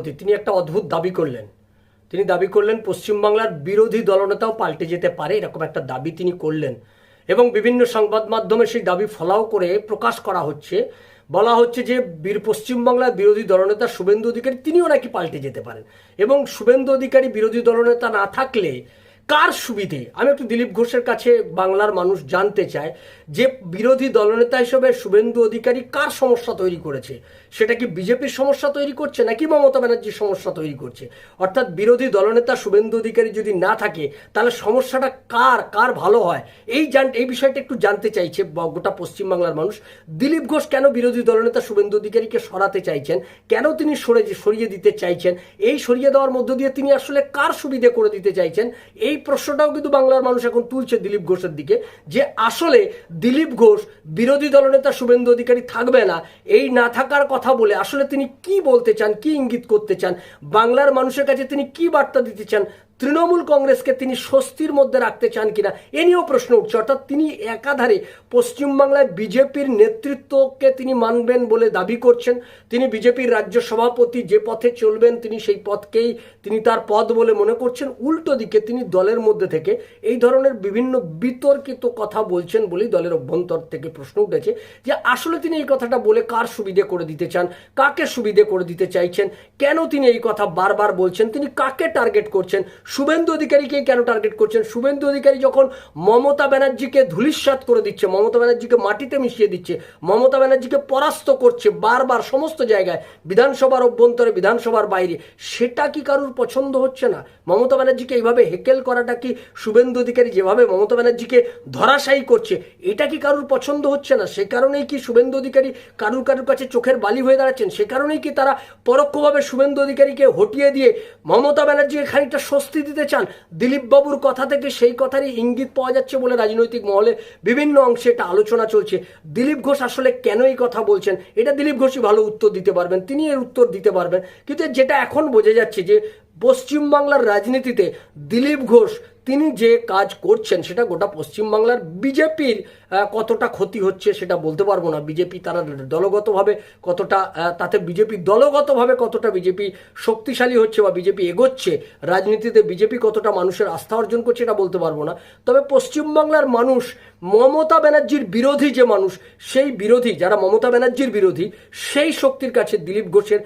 তিনি একটা অদ্ভুত দাবি করলেন। তিনি দাবি করলেন, পশ্চিমবাংলার বিরোধী দলনেতাও পাল্টে যেতে পারে, এরকম একটা দাবি তিনি করলেন। এবং বিভিন্ন সংবাদ মাধ্যমে সেই দাবি ফলাও করে প্রকাশ করা হচ্ছে। বলা হচ্ছে যে বীর পশ্চিমবাংলার বিরোধী দলনেতা শুভেন্দু অধিকারী তিনিও নাকি পাল্টে যেতে পারেন। এবং শুভেন্দু অধিকারী বিরোধী দলনেতা না থাকলে কার সুবিধে? আমি একটু দিলীপ ঘোষের কাছে বাংলার মানুষ জানতে চায় যে বিরোধী দলনেতা হিসেবে শুভেন্দু অধিকারী কার সমস্যা তৈরি করেছে? সেটা কি বিজেপির সমস্যা তৈরি করছে নাকি মমতা ব্যানার্জির সমস্যা তৈরি করছে? অর্থাৎ বিরোধী দলনেতা শুভেন্দু অধিকারী যদি না থাকে, তাহলে সমস্যাটা কার? কার ভালো হয়? এই জান এই বিষয়টা একটু জানতে চাইছে গোটা পশ্চিমবাংলার মানুষ। দিলীপ ঘোষ কেন বিরোধী দলনেতা শুভেন্দু অধিকারীকে সরাতে চাইছেন? কেন তিনি সরে সরিয়ে দিতে চাইছেন? এই সরিয়ে দেওয়ার মধ্য দিয়ে তিনি আসলে কার সুবিধে করে দিতে চাইছেন? এই প্রশ্নটাও কিন্তু বাংলার মানুষ এখন তুলছে দিলীপ ঘোষের দিকে, যে আসলে দিলীপ ঘোষ বিরোধী দলনেতা শুভেন্দু অধিকারী থাকবে না, এই না থাকার কথা বলে আসলে তিনি কি বলতে চান, কি ইঙ্গিত করতে চান, বাংলার মানুষের কাছে তিনি কি বার্তা দিতে চান তৃণমূল কংগ্রেসকে তিনি স্বস্তির মধ্যে রাখতে চান কিনা, এ নিয়েও প্রশ্ন উঠছে। অর্থাৎ তিনি একাধারে পশ্চিমবাংলায় বিজেপির নেতৃত্বকে তিনি মানবেন বলে দাবি করছেন। তিনি বিজেপির রাজ্য সভাপতি যে পথে চলবেন, তিনি সেই পথকেই তিনি তার পদ বলে মনে করছেন। উল্টো দিকে তিনি দলের মধ্যে থেকে এই ধরনের বিভিন্ন বিতর্কিত কথা বলছেন বলেই দলের অভ্যন্তর থেকে প্রশ্ন উঠেছে যে, আসলে তিনি এই কথাটা বলে কার সুবিধে করে দিতে চান? কাকে সুবিধে করে দিতে চাইছেন? কেন তিনি এই কথা বারবার বলছেন? তিনি কাকে টার্গেট করছেন? শুভেন্দু অধিকারীকে কেন টার্গেট করছেন? শুভেন্দু অধিকারী যখন মমতা ব্যানার্জিকে ধুলিস্বাত করে দিচ্ছে, মমতা ব্যানার্জিকে মাটিতে মিশিয়ে দিচ্ছে, মমতা ব্যানার্জিকে পরাস্ত করছে বারবার সমস্ত জায়গায়, বিধানসভার অভ্যন্তরে, বিধানসভার বাইরে, সেটা কি কারুর পছন্দ হচ্ছে না? মমতা ব্যানার্জিকে এইভাবে হেকেল করাটা কি শুভেন্দু অধিকারী যেভাবে মমতা ব্যানার্জিকে ধরাশায়ী করছে, এটা কি কারুর পছন্দ হচ্ছে না? সে কারণেই কি শুভেন্দু অধিকারী কারুর কারুর কাছে চোখের বালি হয়ে দাঁড়াচ্ছেন? সে কারণেই কি তারা পরোক্ষভাবে শুভেন্দু অধিকারীকে হটিয়ে দিয়ে মমতা ব্যানার্জিকে খানিকটা স্বস্তি দিতে চান। দিলীপবাবুর কথা থেকে সেই কথারই ইঙ্গিত পাওয়া যাচ্ছে বলে রাজনৈতিক মহলে বিভিন্ন অংশে এটা আলোচনা চলছে। দিলীপ ঘোষ আসলে কেন এই কথা বলছেন? এটা দিলীপ ঘোষই ভালো উত্তর দিতে পারবেন, তিনি এর উত্তর দিতে পারবেন। কিন্তু যেটা এখন বোঝা যাচ্ছে যে পশ্চিমবাংলার রাজনীতিতে দিলীপ ঘোষ তিনি যে কাজ করছেন, সেটা গোটা পশ্চিমবাংলার বিজেপির কতটা ক্ষতি হচ্ছে সেটা বলতে পারব না। বিজেপি তারা দলগতভাবে কতটা তাতে বিজেপি দলগতভাবে কতটা বিজেপি শক্তিশালী হচ্ছে বা বিজেপি এগোচ্ছে, রাজনীতিতে বিজেপি কতটা মানুষের আস্থা অর্জন করছে এটা বলতে পারব না। তবে পশ্চিমবাংলার মানুষ, মমতা ব্যানার্জির বিরোধী যে মানুষ, সেই বিরোধী, যারা মমতা ব্যানার্জির বিরোধী, সেই শক্তির কাছে দিলীপ ঘোষের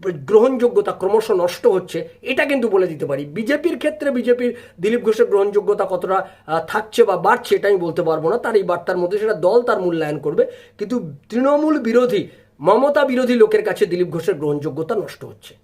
গ্রহণযোগ্যতা ক্রমশ নষ্ট হচ্ছে, এটা কিন্তু বলে দিতে পারি। বিজেপির ক্ষেত্রে বিজেপির দিলীপ ঘোষের গ্রহণযোগ্যতা কতটা থাকছে বা বাড়ছে এটা আমি বলতে পারব না। তার এই বার্তার মধ্যে সেটা দল তার মূল্যায়ন করবে। কিন্তু তৃণমূল বিরোধী, মমতা বিরোধী লোকের কাছে দিলীপ ঘোষের গ্রহণযোগ্যতা নষ্ট হচ্ছে।